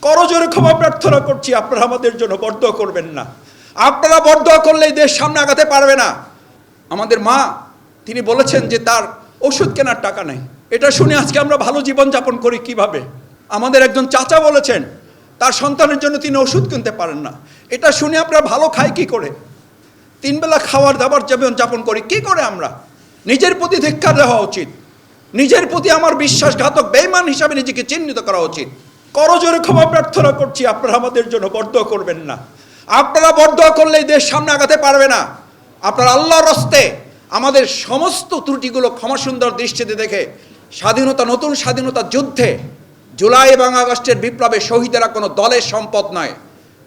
করজোরে ক্ষমা প্রার্থনা করছি, আপনারা আমাদের জন্য বরদোয়া করবেন না। আপনারা বরদোয়া করলে দেশ সামনে আগাতে পারবে না। আমাদের মা, তিনি বলেছেন যে তার ওষুধ কেনার টাকা নেই। এটা শুনে আজকে আমরা ভালো জীবন যাপন করি কীভাবে? আমাদের একজন চাচা বলেছেন, তার সন্তানের জন্য তিনি ওষুধ কিনতে পারেন না। এটা শুনে আমরা ভালো খাই কি করে? তিন বেলা খাওয়ার দাবার জীবন যাপন করি, কি করে আমরা? নিজের প্রতি ধিক্ষার দেওয়া উচিত। নিজের প্রতি আমার বিশ্বাসঘাতক বেইমান হিসাবে নিজেকে চিহ্নিত করা উচিত। করজোরে ক্ষমা প্রার্থনা করছি, আপনারা আমাদের জন্য বরদোয়া করবেন না। আপনারা বরদোয়া করলে দেশ সামনে আগাতে পারবে না। আপনারা আল্লাহর রস্তে আমাদের সমস্ত ত্রুটিগুলো ক্ষমা সুন্দর দৃষ্টিতে দেখে স্বাধীনতা, নতুন স্বাধীনতা যুদ্ধে জুলাই এবং আগস্টের বিপ্লবে শহীদেরা কোনো দলের সম্পদ নয়,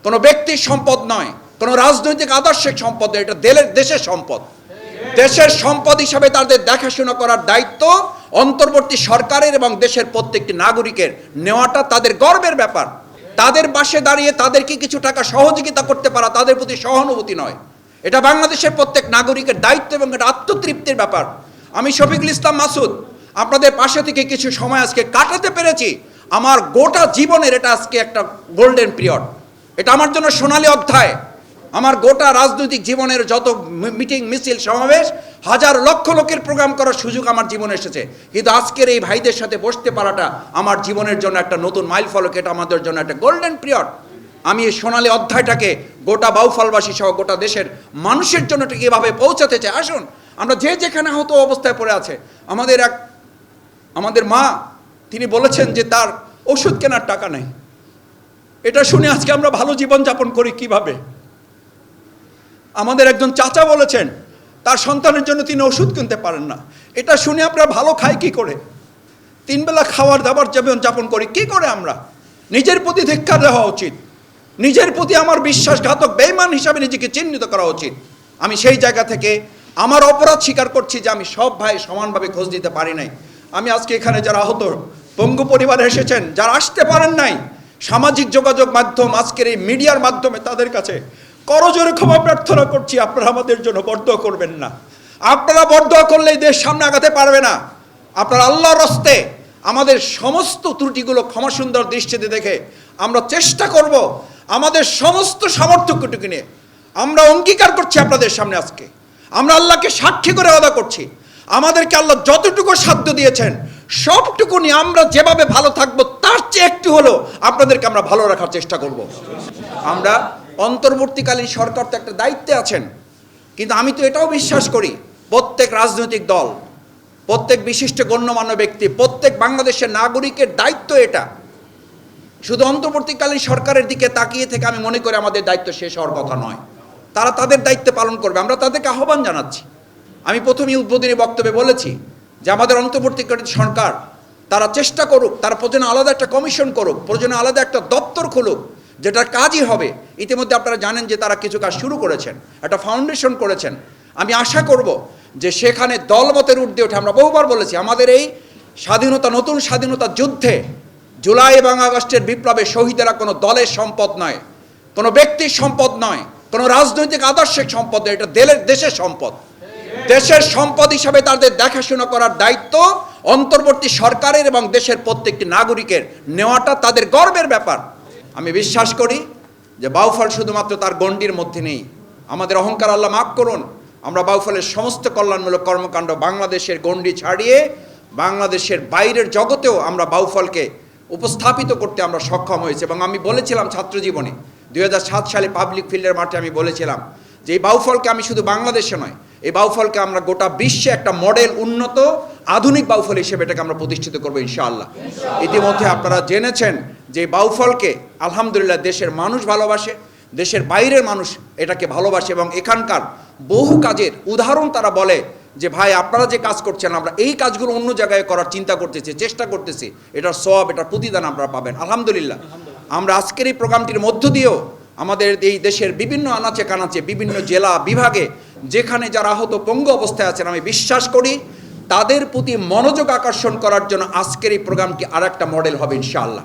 কোনো ব্যক্তির সম্পদ নয়, কোনো রাজনৈতিক আদর্শিক সম্পদ নয়, এটা দেশের সম্পদ। দেশের সম্পদ হিসাবে তাদের দেখাশোনা করার দায়িত্ব অন্তর্বর্তী সরকারের এবং দেশের প্রত্যেকটি নাগরিকের নেওয়াটা তাদের গর্বের ব্যাপার। তাদের পাশে দাঁড়িয়ে তাদেরকে কিছু টাকা সহযোগিতা করতে পারা তাদের প্রতি সহানুভূতি নয়। এটা বাংলাদেশের প্রত্যেক নাগরিকের দায়িত্ব এবং এটা আত্মতৃপ্তির ব্যাপার। আমি শফিকুল ইসলাম মাসুদ, আপনাদের পাশে থেকে কিছু সময় আজকে কাটাতে পেরেছি। আমার গোটা জীবনের এটা আজকে একটা গোল্ডেন পিরিয়ড এটা আমার জন্য সোনালী অধ্যায়। আমার গোটা রাজনৈতিক জীবনের যত মিটিং, মিছিল, সমাবেশ, হাজার লক্ষ লোকের প্রোগ্রাম করার সুযোগ আমার জীবনে এসেছে। কিন্তু আজকের এই ভাইদের সাথে বসতে পারাটা আমার জীবনের জন্য একটা নতুন মাইল ফলক, এটা আমাদের জন্য একটা গোল্ডেন পিরিয়ড আমি এই সোনালী অধ্যায়টাকে গোটা বাউফলবাসী সহ গোটা দেশের মানুষের জন্য এভাবে পৌঁছাতে চাই। আসুন, আমরা যে যেখানে হতো অবস্থায় পড়ে আছে, আমাদের এক, আমাদের মা, তিনি বলেছেন যে তার ওষুধ কেনার টাকা নেই। এটা শুনে আজকে আমরা ভালো জীবনযাপন করি কীভাবে? আমাদের একজন চাচা বলেছেন, তার সন্তানের জন্য তিনি ওষুধ কিনতে পারেন না। এটা শুনে আমরা ভালো খাই কি করে? তিন বেলা খাওয়ার দাবার জীবন যাপন করি, কি করে আমরা? নিজের প্রতি ধিক্ষার দেওয়া উচিত। নিজের প্রতি আমার বিশ্বাসঘাতক বেইমান হিসাবে নিজেকে চিহ্নিত করা উচিত। আমি সেই জায়গা থেকে আমার অপরাধ স্বীকার করছি যে আমি সব ভাই সমানভাবে খোঁজ দিতে পারি নাই। আমি আজকে এখানে যারা আহত পঙ্গু পরিবারে এসেছেন, যারা আসতে পারেন নাই, সামাজিক যোগাযোগ মাধ্যম, আজকের এই মিডিয়ার মাধ্যমে তাদের কাছে করজোরে ক্ষমা প্রার্থনা করছি, আপনারা আমাদের জন্য বরদোয়া করবেন না। আপনারা বরদোয়া করলে দেশ সামনে আগাতে পারবে না। আপনারা আল্লাহর রস্তে আমাদের সমস্ত ত্রুটিগুলো ক্ষমা সুন্দর দৃষ্টিতে দেখে আমরা চেষ্টা করব আমাদের সমস্ত সামর্থ্যটুকু নিয়ে। আমরা অঙ্গীকার করছি আপনাদের সামনে আজকে। আমরা আল্লাহকে সাক্ষী করে আদা করছি। আমাদেরকে আল্লাহ যতটুকু সাধ্য দিয়েছেন সবটুকু নিয়ে আমরা যেভাবে ভালো থাকব, তার চেয়ে একটু হলেও আপনাদেরকে আমরা ভালো রাখার চেষ্টা করব। আমরা অন্তর্বর্তীকালীন সরকার তো একটা দায়িত্বে আছেন। কিন্তু আমি তো এটাও বিশ্বাস করি, প্রত্যেক রাজনৈতিক দল, প্রত্যেক বিশিষ্ট গণ্যমান্য ব্যক্তি, প্রত্যেক বাংলাদেশের নাগরিকের দায়িত্ব এটা। শুধু অন্তর্বর্তীকালীন সরকারের দিকে তাকিয়ে থেকে আমি মনে করি আমাদের দায়িত্ব শেষ হওয়ার কথা নয়। তারা তাদের দায়িত্ব পালন করবে, আমরা তাদেরকে আহ্বান জানাচ্ছি। আমি প্রথমেই উদ্বোধনী বক্তব্যে বলেছি যে আমাদের অন্তর্বর্তীকালীন সরকার, তারা চেষ্টা করুক, তারা প্রয়োজনে আলাদা একটা কমিশন করুক, প্রয়োজনে আলাদা একটা দপ্তর খুলুক যেটার কাজই হবে। ইতিমধ্যে আপনারা জানেন যে তারা কিছু কাজ শুরু করেছেন, একটা ফাউন্ডেশন করেছেন। আমি আশা করব যে সেখানে দলমতের ঊর্ধ্বে ওঠে আমরা বহুবার বলেছি, আমাদের এই স্বাধীনতা, নতুন স্বাধীনতা যুদ্ধে জুলাই এবং আগস্টের বিপ্লবে শহীদেরা কোনো দলের সম্পদ নয়, কোনো ব্যক্তির সম্পদ নয়, কোনো রাজনৈতিক আদর্শিক সম্পদ নয়, এটা দেলের, দেশের সম্পদ। দেশের সম্পদ হিসাবে তাদের দেখাশোনা করার দায়িত্ব অন্তর্বর্তী সরকারের এবং দেশের প্রত্যেকটি নাগরিকের নেওয়াটা তাদের গর্বের ব্যাপার। আমি বিশ্বাস করি যে বাউফল শুধুমাত্র তার গণ্ডির মধ্যে নেই। আমাদের অহংকার আল্লাহ মাফ করুন। আমরা বাউফলের সমস্ত কল্যাণমূলক কর্মকাণ্ড বাংলাদেশের গণ্ডি ছাড়িয়ে বাংলাদেশের বাইরের জগতেও আমরা বাউফলকে উপস্থাপিত করতে আমরা সক্ষম হয়েছে এবং আমি বলেছিলাম ছাত্র জীবনে, দুই হাজার সাত সালে পাবলিক ফিল্ডের মাঠে আমি বলেছিলাম যে এই বাউফলকে আমি শুধু বাংলাদেশে নয়, এই বাউফলকে আমরা গোটা বিশ্বে একটা মডেল উন্নত আধুনিক বাউফল হিসেবে এটাকে আমরা প্রতিষ্ঠিত করব ইনশাআল্লাহ। ইতিমধ্যে আপনারা জেনেছেন যে বাউফলকে আলহামদুলিল্লাহ দেশের মানুষ ভালোবাসে দেশের বাইরের মানুষ এটাকে ভালোবাসে এবং এখানকার বহু কাজের উদাহরণ তারা বলে যে ভাই আপনারা যে কাজ করছেন আমরা এই কাজগুলো অন্য জায়গায় করার চিন্তা করতেছি চেষ্টা করতেছি। এটার সব এটার প্রতিদান আপনারা পাবেন। আলহামদুলিল্লাহ। আমরা আজকের এই প্রোগ্রামটির মধ্য দিয়েও আমাদের এই দেশের বিভিন্ন আনাচে কানাচে বিভিন্ন জেলা বিভাগে যেখানে যারা আহত পঙ্গু অবস্থায় আছেন আমি বিশ্বাস করি তাদের প্রতি মনোযোগ আকর্ষণ করার জন্য আজকের এই প্রোগ্রামটি আর একটা মডেল হবে ইনশাআল্লাহ।